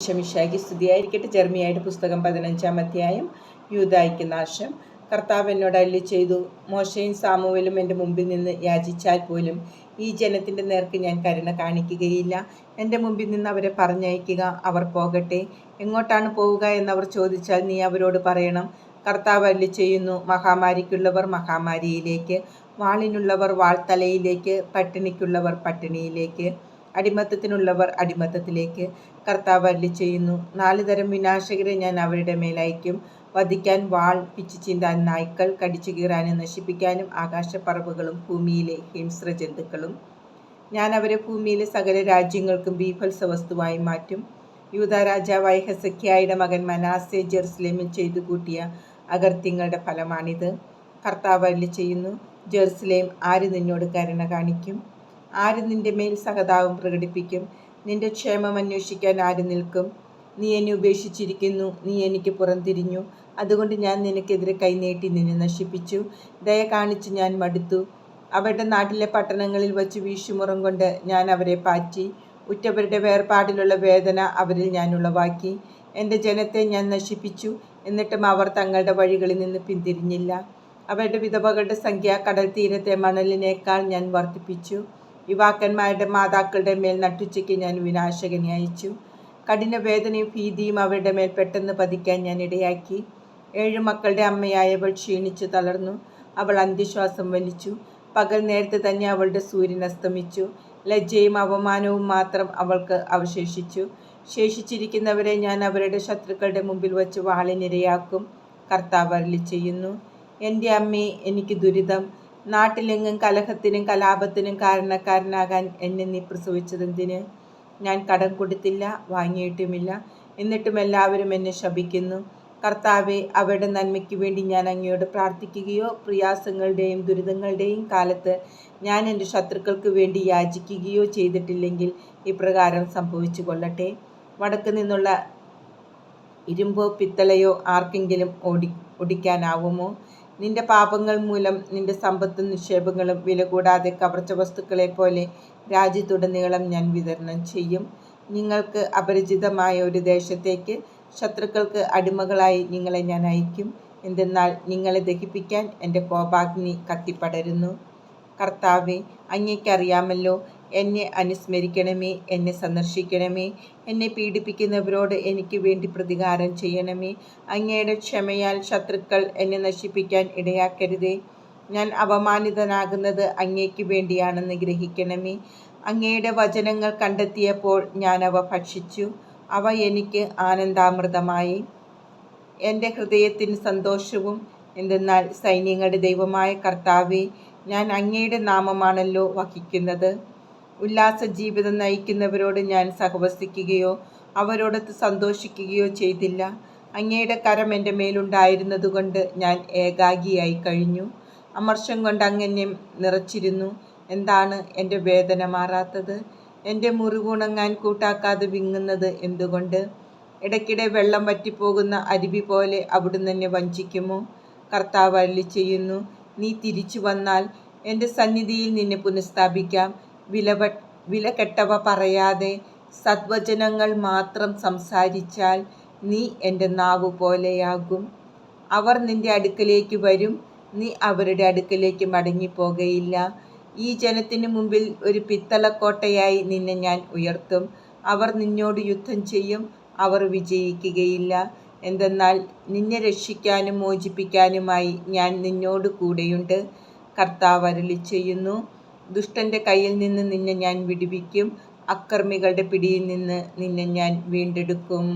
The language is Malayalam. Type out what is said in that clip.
ശമിഷാക്കി സ്തുതിയായിരിക്കട്ടെ ജർമ്മിയായിട്ട് പുസ്തകം പതിനഞ്ചാം അധ്യായം യൂതായിക്ക് നാശം. കർത്താവ് എന്നോട് അല്ലി ചെയ്തു മോശയും സാമുവലും എന്റെ മുമ്പിൽ നിന്ന് യാചിച്ചാൽ പോലും ഈ ജനത്തിന്റെ നേർക്ക് ഞാൻ കരുണ കാണിക്കുകയില്ല. എന്റെ മുമ്പിൽ നിന്ന് അവരെ പറഞ്ഞയക്കുക അവർ പോകട്ടെ. എങ്ങോട്ടാണ് പോവുക എന്നവർ ചോദിച്ചാൽ നീ അവരോട് പറയണം. കർത്താവ് അല്ലി ചെയ്യുന്നു മഹാമാരിക്കുള്ളവർ മഹാമാരിയിലേക്ക് വാളിനുള്ളവർ വാൾത്തലയിലേക്ക് പട്ടിണിക്കുള്ളവർ പട്ടിണിയിലേക്ക്. അടിമത്തത്തിനുള്ളവർ അടിമത്തത്തിലേക്ക് കർത്താവ് അല്ലി ചെയ്യുന്നു. നാല് തരം വിനാശകരെ ഞാൻ അവരുടെ മേലയക്കും. വധിക്കാൻ വാൾ പിച്ചു ചീന്താൻ നായ്ക്കൾ കടിച്ചു കീറാനും നശിപ്പിക്കാനും ആകാശപ്പറവുകളും ഭൂമിയിലെ ഹിംസ്ര ജന്തുക്കളും. ഞാൻ അവരെ ഭൂമിയിലെ സകല രാജ്യങ്ങൾക്കും ബീഫൽസ വസ്തുവായി മാറ്റും. യൂത രാജാവായ മകൻ മനാസെ ജെറുസലേമിൽ ചെയ്തു കൂട്ടിയ അകർത്യങ്ങളുടെ ഫലമാണിത്. കർത്താവ് അല്ലി ചെയ്യുന്നു ജെറുസലേം ആര് നിന്നോട് കരുണ കാണിക്കും? ആര് നിന്റെ മേൽ സഹതാപം പ്രകടിപ്പിക്കും? നിന്റെ ക്ഷേമം അന്വേഷിക്കാൻ ആര് നിൽക്കും? നീ എന്നെ ഉപേക്ഷിച്ചിരിക്കുന്നു നീ എനിക്ക് പുറംതിരിഞ്ഞു. അതുകൊണ്ട് ഞാൻ നിനക്കെതിരെ കൈനീട്ടി നിന്നെ നശിപ്പിച്ചു. ദയ കാണിച്ച് ഞാൻ മടുത്തു. അവരുടെ നാട്ടിലെ പട്ടണങ്ങളിൽ വച്ച് വീശുമുറം കൊണ്ട് ഞാൻ അവരെ പാറ്റി. ഉറ്റവരുടെ വേർപാടിലുള്ള വേദന അവരിൽ ഞാൻ ഉളവാക്കി. എന്റെ ജനത്തെ ഞാൻ നശിപ്പിച്ചു. എന്നിട്ടും അവർ തങ്ങളുടെ വഴികളിൽ നിന്ന് പിന്തിരിഞ്ഞില്ല. അവരുടെ വിധവകളുടെ സംഖ്യ കടൽ തീരത്തെ മണലിനേക്കാൾ ഞാൻ വർദ്ധിപ്പിച്ചു. യുവാക്കന്മാരുടെ മാതാക്കളുടെ മേൽ നട്ടുച്ചയ്ക്ക് ഞാൻ വിനാശകനെ അയച്ചു. കഠിന വേദനയും ഭീതിയും അവരുടെ മേൽ പെട്ടെന്ന് പതിക്കാൻ ഞാൻ ഇടയാക്കി. ഏഴ് മക്കളുടെ അമ്മയായവൾ ക്ഷീണിച്ചു തളർന്നു. അവൾ അന്ത്യശ്വാസം വലിച്ചു. പകൽ നേരത്തെ തന്നെ അവളുടെ സൂര്യൻ അസ്തമിച്ചു. ലജ്ജയും അവമാനവും മാത്രം അവൾക്ക് അവശേഷിച്ചു. ശേഷിച്ചിരിക്കുന്നവരെ ഞാൻ അവരുടെ ശത്രുക്കളുടെ മുമ്പിൽ വച്ച് വാളിനിരയാക്കും. കർത്താവ് അരളി ചെയ്യുന്നു. എന്റെ അമ്മേ എനിക്ക് ദുരിതം. നാട്ടിലെങ്ങും കലഹത്തിനും കലാപത്തിനും കാരണക്കാരനാകാൻ എന്നെ നീ പ്രസവിച്ചതെന്തിന്? ഞാൻ കടം കൊടുത്തില്ല വാങ്ങിയിട്ടുമില്ല. എന്നിട്ടും എല്ലാവരും എന്നെ ശപിക്കുന്നു. കർത്താവെ അവരുടെ നന്മയ്ക്ക് വേണ്ടി ഞാൻ അങ്ങയോട് പ്രാർത്ഥിക്കുകയോ പ്രയാസങ്ങളുടെയും ദുരിതങ്ങളുടെയും കാലത്ത് ഞാൻ എന്റെ ശത്രുക്കൾക്ക് വേണ്ടി യാചിക്കുകയോ ചെയ്തിട്ടില്ലെങ്കിൽ ഇപ്രകാരം സംഭവിച്ചു കൊള്ളട്ടെ. വടക്ക് നിന്നുള്ള ഇരുമ്പോ പിത്തളയോ ആർക്കെങ്കിലും ഓടി ഒടിക്കാനാവുമോ നിന്റെ പാപങ്ങൾ മൂലം നിന്റെ സമ്പത്തും നിക്ഷേപങ്ങളും വില കൂടാതെ കവർച്ച വസ്തുക്കളെ പോലെ രാജ്യത്തുടനീളം ഞാൻ വിതരണം ചെയ്യും. നിങ്ങൾക്ക് അപരിചിതമായ ഒരു ദേശത്തേക്ക് ശത്രുക്കൾക്ക് അടിമകളായി നിങ്ങളെ ഞാൻ അയക്കും. എന്തെന്നാൽ നിങ്ങളെ ദഹിപ്പിക്കാൻ എന്റെ കോപാഗ്നി കത്തിപ്പടരുന്നു. കർത്താവെ അങ്ങേക്കറിയാമല്ലോ എന്നെ അനുസ്മരിക്കണമേ എന്നെ സന്ദർശിക്കണമേ എന്നെ പീഡിപ്പിക്കുന്നവരോട് എനിക്ക് വേണ്ടി പ്രതികാരം ചെയ്യണമേ. അങ്ങയുടെ ക്ഷമയാൽ ശത്രുക്കൾ എന്നെ നശിപ്പിക്കാൻ ഇടയാക്കരുതേ. ഞാൻ അപമാനിതനാകുന്നത് അങ്ങേക്ക് വേണ്ടിയാണെന്ന് ഗ്രഹിക്കണമേ. അങ്ങയുടെ വചനങ്ങൾ കണ്ടെത്തിയപ്പോൾ ഞാൻ അവ ഭക്ഷിച്ചു. അവ എനിക്ക് ആനന്ദാമൃതമായി. എന്റെ ഹൃദയത്തിന് സന്തോഷവും എന്തെന്നാൽ സൈന്യങ്ങളുടെ ദൈവമായ കർത്താവെ ഞാൻ അങ്ങയുടെ നാമമാണല്ലോ വഹിക്കുന്നത്. ഉല്ലാസ ജീവിതം നയിക്കുന്നവരോട് ഞാൻ സഹവസിക്കുകയോ അവരോടൊത്ത് സന്തോഷിക്കുകയോ ചെയ്തില്ല. അങ്ങയുടെ കരം എന്റെ മേലുണ്ടായിരുന്നതുകൊണ്ട് ഞാൻ ഏകാഗിയായി കഴിഞ്ഞു. അമർഷം കൊണ്ട് അങ്ങനെ നിറച്ചിരുന്നു. എന്താണ് എന്റെ വേദന മാറാത്തത്? എന്റെ മുറിവുണങ്ങാൻ കൂട്ടാക്കാതെ വിങ്ങുന്നത് എന്തുകൊണ്ട്? ഇടയ്ക്കിടെ വെള്ളം വറ്റിപ്പോകുന്ന അരുവി പോലെ അവിടുന്ന് എന്നെ വഞ്ചിക്കുമോ? കർത്താവ് അല്ലി ചെയ്യുന്നു നീ തിരിച്ചു വന്നാൽ എന്റെ സന്നിധിയിൽ നിന്നെ പുനഃസ്ഥാപിക്കാം. വിലവ വിലകെട്ടവ പറയാതെ സദ്വചനങ്ങൾ മാത്രം സംസാരിച്ചാൽ നീ എന്റെ നാവ് പോലെയാകും. അവർ നിന്റെ അടുക്കലേക്ക് വരും. നീ അവരുടെ അടുക്കലേക്ക് മടങ്ങിപ്പോകയില്ല. ഈ ജനത്തിന് മുമ്പിൽ ഒരു പിത്തളക്കോട്ടയായി നിന്നെ ഞാൻ ഉയർത്തും. അവർ നിന്നോട് യുദ്ധം ചെയ്യും. അവർ വിജയിക്കുകയില്ല. എന്തെന്നാൽ നിന്നെ രക്ഷിക്കാനും മോചിപ്പിക്കാനുമായി ഞാൻ നിന്നോട് കൂടെയുണ്ട്. കർത്താവ് അരുളി ചെയ്യുന്നു ദുഷ്ടന്റെ കയ്യിൽ നിന്ന് നിന്നെ ഞാൻ വിടുവിക്കും. അക്രമികളുടെ പിടിയിൽ നിന്ന് നിന്നെ ഞാൻ വീണ്ടെടുക്കും.